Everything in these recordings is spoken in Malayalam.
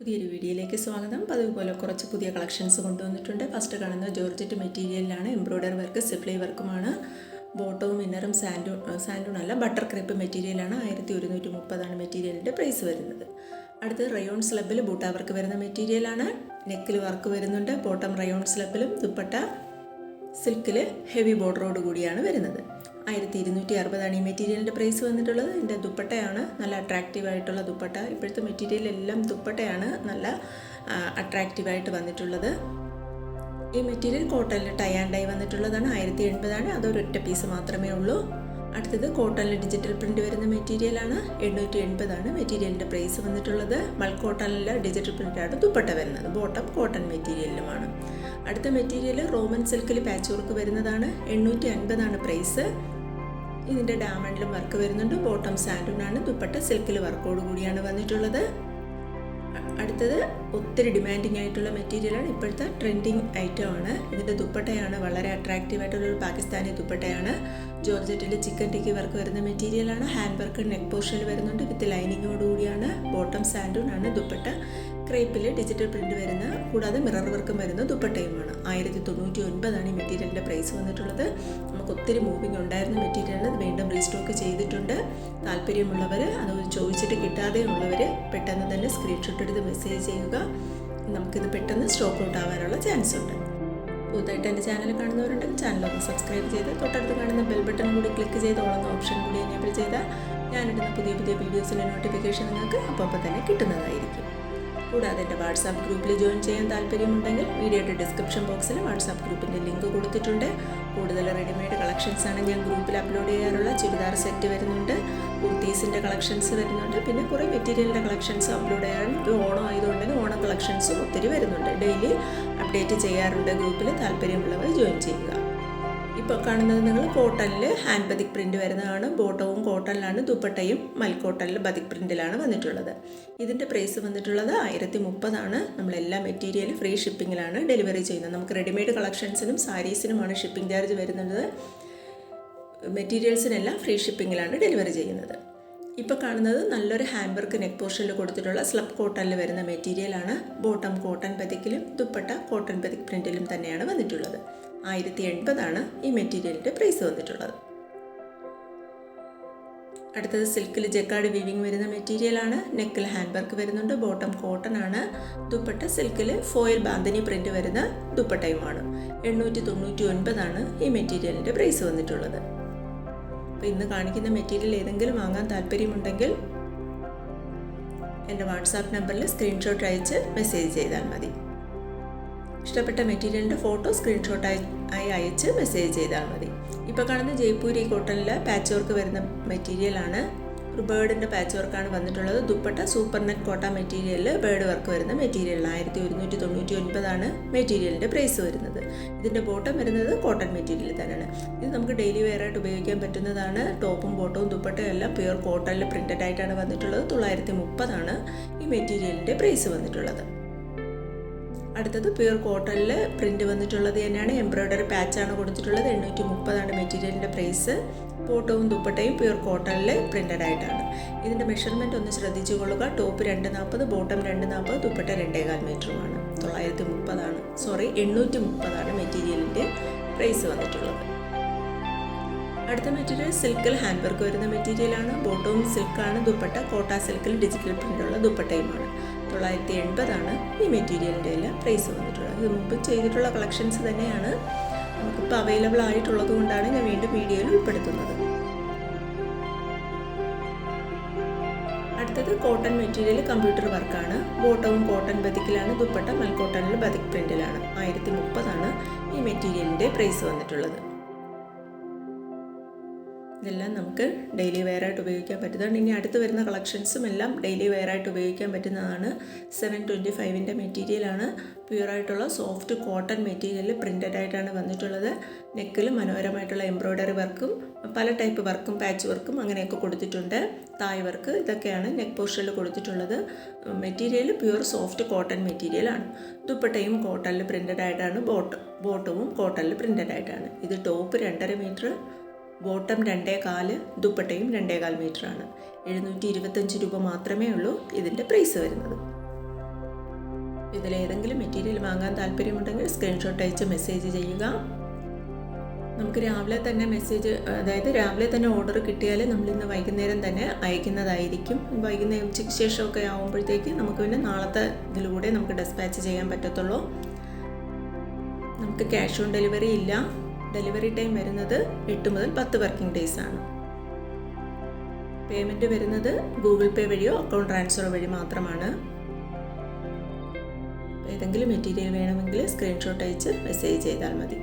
പുതിയൊരു വീഡിയോയിലേക്ക് സ്വാഗതം. പതിവുപോലെ കുറച്ച് പുതിയ കളക്ഷൻസ് കൊണ്ടുവന്നിട്ടുണ്ട്. ഫസ്റ്റ് കാണുന്ന ജോർജറ്റ് മെറ്റീരിയലിലാണ് എംബ്രോയ്ഡറി വർക്ക് സിപ്ലൈ വർക്കുമാണ്. ബോട്ടവും ഇന്നറും സാൻഡൂൺ സാൻഡൂൺ അല്ല ബട്ടർ ക്രേപ്പ് മെറ്റീരിയലാണ്. ആയിരത്തി ഒരുന്നൂറ്റി മുപ്പതാണ് മെറ്റീരിയലിന്റെ പ്രൈസ് വരുന്നത്. അടുത്ത് റയോൺ സ്ലബിൽ ബൂട്ടാ വർക്ക് വരുന്ന മെറ്റീരിയലാണ്. നെക്കിൽ വർക്ക് വരുന്നുണ്ട്. ബോട്ടം റയോൺ സ്ലബിലും ദുപ്പട്ട സിൽക്കിൽ ഹെവി ബോർഡറോട് കൂടിയാണ് വരുന്നത്. ആയിരത്തി ഇരുന്നൂറ്റി അറുപതാണ് ഈ മെറ്റീരിയലിന്റെ പ്രൈസ് വന്നിട്ടുള്ളത്. എന്റെ ദുപ്പട്ടയാണ്. നല്ല അട്രാക്റ്റീവ് ആയിട്ടുള്ള ദുപ്പട്ട. ഇപ്പോഴത്തെ മെറ്റീരിയൽ എല്ലാം ദുപ്പട്ടയാണ്. നല്ല അട്രാക്റ്റീവായിട്ട് വന്നിട്ടുള്ളത്. ഈ മെറ്റീരിയൽ കോട്ടണിൽ ടൈ ആൻഡ് ഡൈ വന്നിട്ടുള്ളതാണ്. ആയിരത്തി എൺപതാണ് അതൊരൊറ്റ പീസ് മാത്രമേ ഉള്ളൂ. അടുത്തത് കോട്ടണിൽ ഡിജിറ്റൽ പ്രിന്റ് വരുന്ന മെറ്റീരിയലാണ് എണ്ണൂറ്റി എൺപതാണ് മെറ്റീരിയലിന്റെ പ്രൈസ് വന്നിട്ടുള്ളത്. ബൾക്ക് കോട്ടണിൽ ഡിജിറ്റൽ പ്രിന്റാണ് ദുപ്പട്ട വരുന്നത്. ബോട്ടം കോട്ടൺ മെറ്റീരിയലിലുമാണ്. അടുത്ത മെറ്റീരിയൽ റോമൻ സിൽക്കിൽ പാച്ച് വർക്ക് വരുന്നതാണ്. എണ്ണൂറ്റി അൻപതാണ് പ്രൈസ്. ഇതിന്റെ ഡാമണ്ടിലും വർക്ക് വരുന്നുണ്ട്. ബോട്ടം സാൻഡൂണാണ് ദുപ്പട്ട സിൽക്കിൽ വർക്കോട് കൂടിയാണ് വന്നിട്ടുള്ളത്. അടുത്തത് ഒത്തിരി ഡിമാൻഡിങ് ആയിട്ടുള്ള മെറ്റീരിയലാണ് ഇപ്പോഴത്തെ ട്രെൻഡിങ് ഐറ്റമാണ് ഇതിന്റെ ദുപ്പട്ടയാണ്. വളരെ അട്രാക്റ്റീവ് ആയിട്ടുള്ളൊരു പാകിസ്ഥാനി ദുപ്പട്ടയാണ്. ജോർജറ്റിന്റെ ചിക്കൻ ടിക്കി വർക്ക് വരുന്ന മെറ്റീരിയലാണ് ഹാൻഡ് വർക്ക് നെക്ക് പോർഷനിൽ വരുന്നുണ്ട്. വിത്ത് ലൈനിങ്ങോടുകൂടിയാണ് ബോട്ടം സാൻഡൂൺ ആണ് ദുപ്പട്ട. ക്രേപ്പിൽ ഡിജിറ്റൽ പ്രിന്റ് വരുന്ന കൂടാതെ മിറർ വർക്കും വരുന്ന ദുപ്പട്ടയുമാണ്. ആയിരത്തി തൊണ്ണൂറ്റി ഒൻപതാണ് ഈ മെറ്റീരിയലിന്റെ പ്രൈസ് വന്നിട്ടുള്ളത്. നമുക്ക് ഒത്തിരി മൂവിങ് ഉണ്ടായിരുന്ന മെറ്റീരിയൽ വീണ്ടും റീസ്റ്റോക്ക് ചെയ്തിട്ടുണ്ട്. താല്പര്യമുള്ളവർ അത് ചോദിച്ചിട്ട് കിട്ടാതെ ഉള്ളവർ പെട്ടെന്ന് തന്നെ സ്ക്രീൻഷോട്ട് എടുത്ത് മെസ്സേജ് ചെയ്യുക. നമുക്കിത് പെട്ടെന്ന് സ്റ്റോക്ക് ഔട്ട് ആവാനുള്ള ചാൻസ് ഉണ്ട്. പുതുതായിട്ട് എന്റെ ചാനൽ കാണുന്നവരുണ്ടെങ്കിൽ ചാനലൊന്ന് സബ്സ്ക്രൈബ് ചെയ്ത് തൊട്ടടുത്ത് കാണുന്ന ബെൽ ബട്ടൺ കൂടി ക്ലിക്ക് ചെയ്ത് ഓളുന്ന ഓപ്ഷൻ കൂടി എനേബിൾ ചെയ്താൽ ഞാനിടുന്ന പുതിയ പുതിയ വീഡിയോസിലെ നോട്ടിഫിക്കേഷൻ നിങ്ങൾക്ക് അപ്പോൾ തന്നെ കിട്ടുന്നതായിരിക്കും. കൂടാതെ എന്റെ വാട്സാപ്പ് ഗ്രൂപ്പിൽ ജോയിൻ ചെയ്യാൻ താല്പര്യമുണ്ടെങ്കിൽ വീഡിയോയുടെ ഡിസ്ക്രിപ്ഷൻ ബോക്സിൽ വാട്സാപ്പ് ഗ്രൂപ്പിന്റെ ലിങ്ക് കൊടുത്തിട്ടുണ്ട്. കൂടുതൽ റെഡിമെയ്ഡ് കളക്ഷൻസ് ആണ് ഞാൻ ഗ്രൂപ്പിൽ അപ്ലോഡ് ചെയ്യാറുള്ള ചുരിദാർ സെറ്റ് വരുന്നുണ്ട് കുർത്തീസിന്റെ കളക്ഷൻസ് വരുന്നുണ്ട് പിന്നെ കുറേ മെറ്റീരിയലിന്റെ കളക്ഷൻസ് അപ്ലോഡ് ചെയ്യാൻ ഓണം ആയതുകൊണ്ട് തന്നെ ഓണം കളക്ഷൻസും ഒത്തിരി വരുന്നുണ്ട്. ഡെയിലി അപ്ഡേറ്റ് ചെയ്യാറുണ്ട് ഗ്രൂപ്പിൽ. താല്പര്യമുള്ളവർ ജോയിൻ ചെയ്യുക. ഇപ്പോൾ കാണുന്നത് നിങ്ങൾ കോട്ടണിൽ ഹാൻഡ് ബതിക് പ്രിന്റ് വരുന്നതാണ്. ബോട്ടവും കോട്ടണിലാണ് ദുപ്പട്ടയും മൽക്കോട്ടണിൽ ബതിക് പ്രിന്റിലാണ് വന്നിട്ടുള്ളത്. ഇതിന്റെ പ്രൈസ് വന്നിട്ടുള്ളത് ആയിരത്തി മുപ്പതാണ് നമ്മളെല്ലാ മെറ്റീരിയലും ഫ്രീ ഷിപ്പിങ്ങിലാണ് ഡെലിവറി ചെയ്യുന്നത്. നമുക്ക് റെഡിമെയ്ഡ് കളക്ഷൻസിനും സാരീസിനുമാണ് ഷിപ്പിംഗ് ചാർജ് വരുന്നത്. മെറ്റീരിയൽസിനെല്ലാം ഫ്രീ ഷിപ്പിങ്ങിലാണ് ഡെലിവറി ചെയ്യുന്നത്. ഇപ്പോൾ കാണുന്നത് നല്ലൊരു ഹാൻഡ് വർക്ക് നെക്ക് പോർഷനിൽ കൊടുത്തിട്ടുള്ള സ്ലബ് കോട്ടണിൽ വരുന്ന മെറ്റീരിയലാണ് ബോട്ടം കോട്ടൺ പതിക്കിലും ദുപ്പട്ട കോട്ടൺ പതിക് പ്രിന്റിലും തന്നെയാണ് വന്നിട്ടുള്ളത്. ആയിരത്തി എൺപതാണ് ഈ മെറ്റീരിയലിന്റെ പ്രൈസ് വന്നിട്ടുള്ളത്. അടുത്തത് സിൽക്കിൽ ജക്കാർഡ് വിവിങ് വരുന്ന മെറ്റീരിയലാണ് നെക്കിൽ ഹാൻഡ് വർക്ക് വരുന്നുണ്ട്. ബോട്ടം കോട്ടൺ ആണ്. ദുപ്പട്ട സിൽക്കിൽ ഫോയിൽ ബാന്തിനി പ്രിന്റ് വരുന്ന ദുപ്പട്ടയുമാണ്. എണ്ണൂറ്റി തൊണ്ണൂറ്റി ഒൻപതാണ് ഈ മെറ്റീരിയലിന്റെ പ്രൈസ് വന്നിട്ടുള്ളത്. അപ്പോൾ ഇന്ന് കാണിക്കുന്ന മെറ്റീരിയൽ ഏതെങ്കിലും വാങ്ങാൻ താല്പര്യമുണ്ടെങ്കിൽ എന്റെ വാട്സാപ്പ് നമ്പറിൽ സ്ക്രീൻഷോട്ട് അയച്ച് മെസ്സേജ് ചെയ്താൽ മതി. ഇഷ്ടപ്പെട്ട മെറ്റീരിയലിന്റെ ഫോട്ടോ സ്ക്രീൻഷോട്ട് ആയി അയച്ച് മെസ്സേജ് ചെയ്താൽ മതി. ഇപ്പോൾ കാണുന്ന ജയ്പൂരി കോട്ടണിൽ പാച്ച് വർക്ക് വരുന്ന മെറ്റീരിയലാണ് ഒരു ബേർഡിന്റെ പാച്ച് വർക്കാണ് വന്നിട്ടുള്ളത്. ദുപ്പട്ട സൂപ്പർ നെറ്റ് കോട്ട മെറ്റീരിയലിൽ ബേർഡ് വർക്ക് വരുന്ന മെറ്റീരിയൽ ആയിരത്തി ഒരുന്നൂറ്റി തൊണ്ണൂറ്റി ഒൻപതാണ് മെറ്റീരിയലിന്റെ പ്രൈസ് വരുന്നത്. ഇതിന്റെ ബോട്ടം വരുന്നത് കോട്ടൺ മെറ്റീരിയൽ തന്നെയാണ്. ഇത് നമുക്ക് ഡെയിലി വെയർ ആയിട്ട് ഉപയോഗിക്കാൻ പറ്റുന്നതാണ്. ടോപ്പും ബോട്ടവും ദുപ്പട്ടയും എല്ലാം പ്യുവർ കോട്ടണിൽ പ്രിന്റഡ് ആയിട്ടാണ് വന്നിട്ടുള്ളത്. തൊള്ളായിരത്തി മുപ്പതാണ് ഈ മെറ്റീരിയലിന്റെ പ്രൈസ് വന്നിട്ടുള്ളത്. അടുത്തത് പ്യുർ കോട്ടണിൽ പ്രിന്റ് വന്നിട്ടുള്ളത് തന്നെയാണ്. എംബ്രോയ്ഡറി പാച്ചാണ് കൊടുത്തിട്ടുള്ളത്. എണ്ണൂറ്റി മുപ്പതാണ് മെറ്റീരിയലിന്റെ പ്രൈസ്. പോട്ടവും ദുപ്പട്ടയും പ്യുർ കോട്ടണിൽ പ്രിന്റഡ് ആയിട്ടാണ്. ഇതിന്റെ മെഷർമെന്റ് ഒന്ന് ശ്രദ്ധിച്ചു കൊള്ളുക. ടോപ്പ് രണ്ട് നാൽപ്പത് ബോട്ടം രണ്ട് നാൽപ്പത് ദുപ്പട്ട രണ്ടേകാൽ മീറ്ററുമാണ്. തൊള്ളായിരത്തി മുപ്പതാണ് സോറി എണ്ണൂറ്റി മുപ്പതാണ് മെറ്റീരിയലിന്റെ പ്രൈസ് വന്നിട്ടുള്ളത്. അടുത്ത മെറ്റീരിയൽ സിൽക്കിൽ ഹാൻഡ് വർക്ക് വരുന്ന മെറ്റീരിയലാണ്. ബോട്ടവും സിൽക്കാണ് ദുപ്പട്ട കോട്ട സിൽക്കിൽ ഡിജിറ്റൽ പ്രിന്റുള്ള ദുപ്പട്ടയുമാണ്. തൊള്ളായിരത്തി എൺപതാണ് ഈ മെറ്റീരിയലിന്റെ എല്ലാം പ്രൈസ് വന്നിട്ടുള്ളത്. മുമ്പ് ചെയ്തിട്ടുള്ള കളക്ഷൻസ് തന്നെയാണ് നമുക്കിപ്പോൾ അവൈലബിൾ ആയിട്ടുള്ളത് കൊണ്ടാണ് ഞാൻ വീണ്ടും വീഡിയോയിൽ ഉൾപ്പെടുത്തുന്നത്. അടുത്തത് കോട്ടൺ മെറ്റീരിയൽ കമ്പ്യൂട്ടർ വർക്കാണ് ബോട്ടവും കോട്ടൺ ബതിക്കിലാണ് ദുപ്പട്ട മൽക്കോട്ടണിൽ ബതിക് പ്രിന്റിലാണ് ആയിരത്തി മുപ്പതാണ് ഈ മെറ്റീരിയലിന്റെ പ്രൈസ് വന്നിട്ടുള്ളത്. ഇതെല്ലാം നമുക്ക് ഡെയിലി വെയർ ആയിട്ട് ഉപയോഗിക്കാൻ പറ്റുന്നതാണ് ഇനി അടുത്ത് വരുന്ന കളക്ഷൻസും എല്ലാം ഡെയിലി വെയർ ആയിട്ട് ഉപയോഗിക്കാൻ പറ്റുന്നതാണ്. സെവൻ ട്വന്റി ഫൈവിന്റെ മെറ്റീരിയലാണ് പ്യുവറായിട്ടുള്ള സോഫ്റ്റ് കോട്ടൺ മെറ്റീരിയൽ പ്രിന്റഡ് ആയിട്ടാണ് വന്നിട്ടുള്ളത്. നെക്കിൽ മനോഹരമായിട്ടുള്ള എംബ്രോയ്ഡറി വർക്കും പല ടൈപ്പ് വർക്കും പാച്ച് വർക്കും അങ്ങനെയൊക്കെ കൊടുത്തിട്ടുണ്ട്. തായ് വർക്ക് ഇതൊക്കെയാണ് നെക്ക് പോർഷനിൽ കൊടുത്തിട്ടുള്ളത്. മെറ്റീരിയൽ പ്യുവർ സോഫ്റ്റ് കോട്ടൺ മെറ്റീരിയലാണ് ദുപ്പട്ടയും കോട്ടണിൽ പ്രിന്റഡ് ആയിട്ടാണ്. ബോട്ട് ബോട്ടവും കോട്ടണിൽ പ്രിന്റഡ് ആയിട്ടാണ്. ഇത് ടോപ്പ് രണ്ടര മീറ്റർ ബോട്ടം രണ്ടേ കാൽ ദുപ്പട്ടയും രണ്ടേ കാൽ മീറ്ററാണ്. എഴുന്നൂറ്റി ഇരുപത്തഞ്ച് രൂപ മാത്രമേ ഉള്ളൂ ഇതിന്റെ പ്രൈസ് വരുന്നത്. ഇതിലേതെങ്കിലും മെറ്റീരിയൽ വാങ്ങാൻ താല്പര്യമുണ്ടെങ്കിൽ സ്ക്രീൻഷോട്ട് അയച്ച് മെസ്സേജ് ചെയ്യുക. നമുക്ക് രാവിലെ തന്നെ മെസ്സേജ് അതായത് രാവിലെ തന്നെ ഓർഡർ കിട്ടിയാൽ നമ്മൾ ഇന്ന് വൈകുന്നേരം തന്നെ അയക്കുന്നതായിരിക്കും. വൈകുന്നേരം ഉച്ചയ്ക്ക് ശേഷമൊക്കെ ആകുമ്പോഴത്തേക്ക് നമുക്ക് പിന്നെ നാളത്തെ ഇതിലൂടെ നമുക്ക് ഡെസ്പാച്ച് ചെയ്യാൻ പറ്റത്തുള്ളൂ. നമുക്ക് ക്യാഷ് ഓൺ ഡെലിവറി ഇല്ല. ഡെലിവറി ടൈം വരുന്നത് എട്ട് മുതൽ പത്ത് വർക്കിംഗ് ഡേയ്സ് ആണ്. പേയ്മെന്റ് വരുന്നത് ഗൂഗിൾ പേ വഴിയോ അക്കൗണ്ട് ട്രാൻസ്ഫർ വഴി മാത്രമാണ്. ഏതെങ്കിലും മെറ്റീരിയൽ വേണമെങ്കിൽ സ്ക്രീൻഷോട്ട് അയച്ച് മെസ്സേജ് ചെയ്താൽ മതി.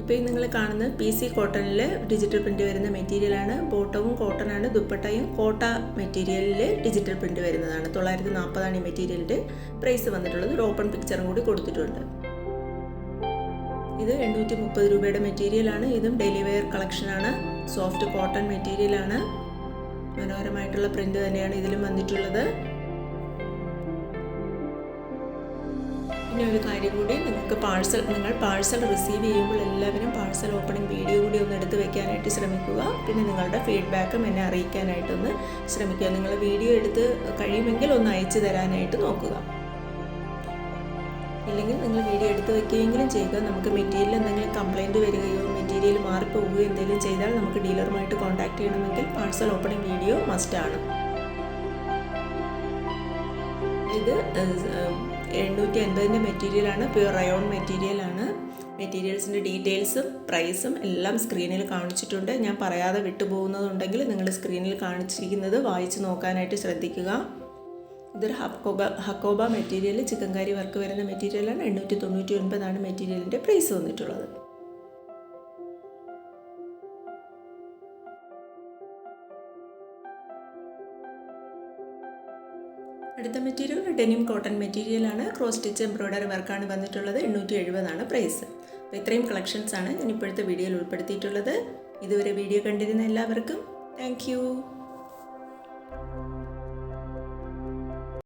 ഇപ്പോൾ ഈ നിങ്ങൾ കാണുന്നത് പി സി കോട്ടണിൽ ഡിജിറ്റൽ പ്രിന്റ് വരുന്ന മെറ്റീരിയലാണ് ബോട്ടവും കോട്ടണാണ് ദുപ്പട്ടയും കോട്ട മെറ്റീരിയലിൽ ഡിജിറ്റൽ പ്രിന്റ് വരുന്നതാണ്. തൊള്ളായിരത്തി നാൽപ്പതാണ് ഈ മെറ്റീരിയലിന്റെ പ്രൈസ് വന്നിട്ടുള്ളത്. ഒരു ഓപ്പൺ പിക്ചറും കൂടി കൊടുത്തിട്ടുണ്ട്. ഇത് എണ്ണൂറ്റി മുപ്പത് രൂപയുടെ മെറ്റീരിയലാണ് ഇതും ഡെയിലി വെയർ കളക്ഷനാണ് സോഫ്റ്റ് കോട്ടൺ മെറ്റീരിയലാണ് മനോഹരമായിട്ടുള്ള പ്രിന്റ് തന്നെയാണ് ഇതിലും വന്നിട്ടുള്ളത്. പിന്നെ ഒരു കാര്യം കൂടി നിങ്ങൾക്ക് പാഴ്സൽ നിങ്ങൾ പാഴ്സൽ റിസീവ് ചെയ്യുമ്പോൾ എല്ലാവരും പാഴ്സൽ ഓപ്പണിംഗ് വീഡിയോ കൂടി ഒന്ന് എടുത്ത് വെക്കാനായിട്ട് ശ്രമിക്കുക. പിന്നെ നിങ്ങളുടെ ഫീഡ്ബാക്കും എന്നെ അറിയിക്കാനായിട്ടൊന്ന് ശ്രമിക്കുക. നിങ്ങൾ വീഡിയോ എടുത്ത് കഴിയുമെങ്കിൽ ഒന്ന് അയച്ചു തരാനായിട്ട് നോക്കുക. ഇല്ലെങ്കിൽ നിങ്ങൾ വീഡിയോ എടുത്ത് വെക്കുകയെങ്കിലും ചെയ്യുക. നമുക്ക് മെറ്റീരിയൽ എന്തെങ്കിലും കംപ്ലൈന്റ് വരികയോ മെറ്റീരിയൽ മാറിപ്പോവുകയോ എന്തെങ്കിലും ചെയ്താൽ നമുക്ക് ഡീലറുമായിട്ട് കോൺടാക്ട് ചെയ്യണമെങ്കിൽ പാഴ്സൽ ഓപ്പണിംഗ് വീഡിയോ മസ്റ്റ് ആണ്. ഇത് എണ്ണൂറ്റി അൻപതിന്റെ മെറ്റീരിയലാണ് പ്യുവർ റയോൺ മെറ്റീരിയലാണ് മെറ്റീരിയൽസിന്റെ ഡീറ്റെയിൽസും പ്രൈസും എല്ലാം സ്ക്രീനിൽ കാണിച്ചിട്ടുണ്ട്. ഞാൻ പറയാതെ വിട്ടുപോകുന്നതുണ്ടെങ്കിൽ നിങ്ങൾ സ്ക്രീനിൽ കാണിച്ചിരിക്കുന്നത് വായിച്ച് നോക്കാനായിട്ട് ശ്രദ്ധിക്കുക. ഇതൊരു Hakoba Hakoba material chikankari work വരുന്ന മെറ്റീരിയലാണ് എണ്ണൂറ്റി തൊണ്ണൂറ്റി ഒൻപതാണ് മെറ്റീരിയലിന്റെ പ്രൈസ് വന്നിട്ടുള്ളത്. അടുത്ത മെറ്റീരിയൽ ഡെനിം കോട്ടൺ മെറ്റീരിയലാണ് ക്രോസ് സ്റ്റിച്ച് എംബ്രോയ്ഡറി വർക്കാണ് വന്നിട്ടുള്ളത്. എണ്ണൂറ്റി എഴുപതാണ് പ്രൈസ് അപ്പോൾ ഇത്രയും കളക്ഷൻസാണ് ഞാൻ ഇപ്പോഴത്തെ വീഡിയോയിൽ ഉൾപ്പെടുത്തിയിട്ടുള്ളത്. ഇതുവരെ വീഡിയോ കണ്ടിരുന്ന എല്ലാവർക്കും താങ്ക്